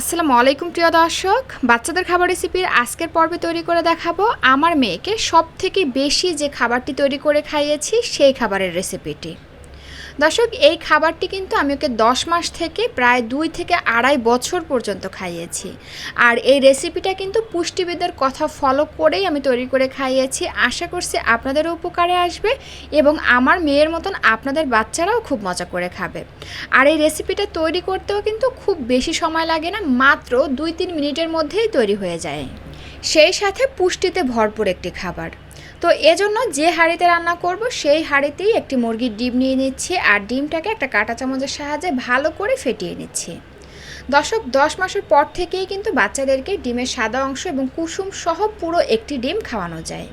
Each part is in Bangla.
আসসালামু আলাইকুম, প্রিয় দর্শক। বাচ্চাদের খাবার রেসিপির আজকের পর্বে তৈরি করে দেখাবো। আমার মেয়েকে সব থেকে বেশি যে খাবারটি তৈরি করে খাইয়েছি, সেই খাবারের রেসিপিটি দর্শক, এই খাবারটি কিন্তু আমি ওকে দশ মাস থেকে প্রায় দুই থেকে আড়াই বছর পর্যন্ত খাইয়েছি। আর এই রেসিপিটা কিন্তু পুষ্টিবিদের কথা ফলো করেই আমি তৈরি করে খাইয়েছি। আশা করছি আপনাদেরও উপকারে আসবে এবং আমার মেয়ের মতন আপনাদের বাচ্চারাও খুব মজা করে খাবে। আর এই রেসিপিটা তৈরি করতেও কিন্তু খুব বেশি সময় লাগে না, মাত্র দুই তিন মিনিটের মধ্যেই তৈরি হয়ে যায়। সেই সাথে পুষ্টিতে ভরপুর একটি খাবার। তো এজন্য যে হাঁড়িতে রান্না করব, সেই হাঁড়িতেই একটি মুরগির ডিম নিয়ে নিচ্ছি আর ডিমটাকে একটা কাঁটা চামচের সাহায্যে ভালো করে ফেটিয়ে নিচ্ছি। দশক দশ মাসের পর থেকেই কিন্তু বাচ্চাদেরকে ডিমের সাদা অংশ এবং কুসুম সহ পুরো একটি ডিম খাওয়ানো যায়।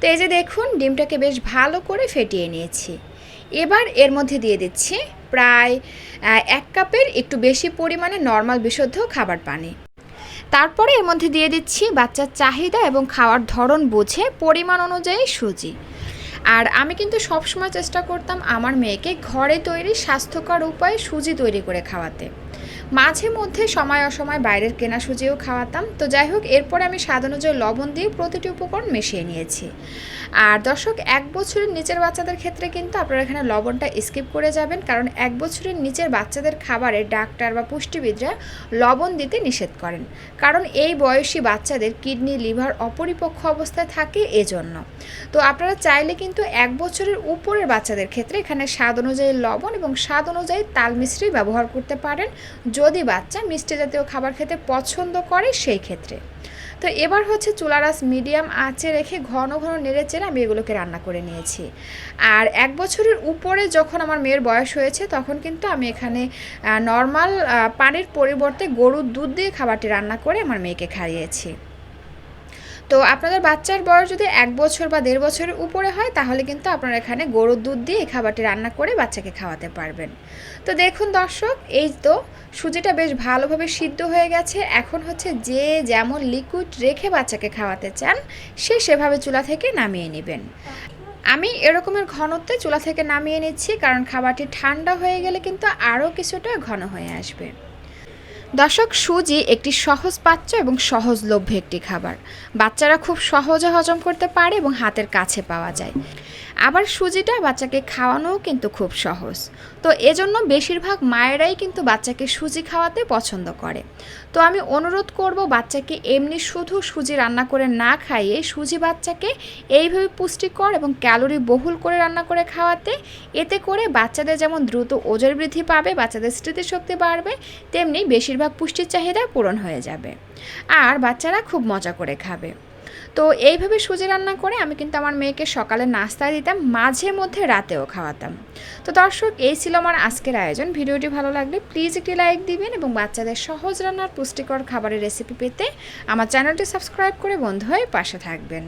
তো এই যে দেখুন, ডিমটাকে বেশ ভালো করে ফেটিয়ে নিয়েছি। এবার এর মধ্যে দিয়ে দিচ্ছি প্রায় এক কাপের একটু বেশি পরিমাণে নর্মাল বিশুদ্ধ খাবার পানি। তারপরে এর মধ্যে দিয়ে দিচ্ছি বাচ্চার চাহিদা এবং খাওয়ার ধরন বুঝে পরিমাণ অনুযায়ী সুজি। আর আমি কিন্তু সবসময় চেষ্টা করতাম আমার মেয়েকে ঘরে তৈরি স্বাস্থ্যকর উপায়ে সুজি তৈরি করে খাওয়াতে। মাঝে মধ্যে সময় অসময় বাইরের কেনা সুজিও খাওয়াতাম। তো যাই হোক, এরপরে আমি স্বাদ অনুযায়ী লবণ দিয়ে প্রতিটি উপকরণ মিশিয়ে নিয়েছি। আর দর্শক, এক বছরের নিচের বাচ্চাদের ক্ষেত্রে কিন্তু আপনারা এখানে লবণটা স্কিপ করে যাবেন, কারণ এক বছরের নিচের বাচ্চাদের খাবারে ডাক্তার বা পুষ্টিবিদরা লবণ দিতে নিষেধ করেন। কারণ এই বয়সী বাচ্চাদের কিডনি, লিভার অপরিপক্ষ অবস্থায় থাকে এজন্য। তো আপনারা চাইলে কিন্তু এক বছরের উপরের বাচ্চাদের ক্ষেত্রে এখানে স্বাদ অনুযায়ী লবণ এবং স্বাদ অনুযায়ী তাল মিশ্রি ব্যবহার করতে পারেন। যদি বাচ্চা মিষ্টি জাতীয় খাবার খেতে পছন্দ করে সেই ক্ষেত্রে। তো এবার হচ্ছে চুলারাস মিডিয়াম আঁচে রেখে ঘন ঘন নেড়ে চেড়ে আমি এগুলোকে রান্না করে নিয়েছি। আর এক বছরের উপরে যখন আমার মেয়ের বয়স হয়েছে, তখন কিন্তু আমি এখানে নর্মাল পানির পরিবর্তে গরুর দুধ দিয়ে খাবারটি রান্না করে আমার মেয়েকে খাইয়েছি। তো আপনাদের বাচ্চার বয়স যদি এক বছর বা দেড় বছরের উপরে হয়, তাহলে কিন্তু আপনারা এখানে গরুর দুধ দিয়ে এই খাবারটি রান্না করে বাচ্চাকে খাওয়াতে পারবেন। তো দেখুন দর্শক, এই তো সুজিটা বেশ ভালোভাবে সিদ্ধ হয়ে গেছে। এখন হচ্ছে যে যেমন লিকুইড রেখে বাচ্চাকে খাওয়াতে চান, সে সেভাবে চুলা থেকে নামিয়ে নেবেন। আমি এরকমের ঘনত্বে চুলা থেকে নামিয়ে নিচ্ছি, কারণ খাবারটি ঠান্ডা হয়ে গেলে কিন্তু আরও কিছুটা ঘন হয়ে আসবে। দর্শক, সুজি একটি সহজ পাচ্য এবং সহজলভ্য একটি খাবার। বাচ্চারা খুব সহজে হজম করতে পারে এবং হাতের কাছে পাওয়া যায়। আবার সুজিটা বাচ্চাকে খাওয়ানোও কিন্তু খুব সহজ। তো এজন্য বেশিরভাগ মায়েরাই কিন্তু বাচ্চাকে সুজি খাওয়াতে পছন্দ করে। তো আমি অনুরোধ করব বাচ্চাকে এমনি শুধু সুজি রান্না করে না খাইয়ে সুজি বাচ্চাকে এইভাবে পুষ্টিকর এবং ক্যালোরি বহুল করে রান্না করে খাওয়াতে, এতে করে বাচ্চাদের যেমন দ্রুত ওজন বৃদ্ধি পাবে, বাচ্চাদের স্মৃতিশক্তি বাড়বে, তেমনি বেশিরভাগ পুষ্টির চাহিদা পূরণ হয়ে যাবে। আর বাচ্চারা খুব মজা করে খাবে। তো এইভাবে সুজি রান্না করে আমি কিন্তু আমার মেয়েকে সকালে নাস্তায় দিতাম, মাঝে মধ্যে রাতেও খাওয়াতাম। তো দর্শক, এই ছিল আমার আজকের আয়োজন। ভিডিওটি ভালো লাগলে প্লিজ একটি লাইক দিবেন এবং বাচ্চাদের সহজ রান্নার পুষ্টিকর খাবারের রেসিপি পেতে আমার চ্যানেলটি সাবস্ক্রাইব করে বন্ধু হয়ে পাশে থাকবেন।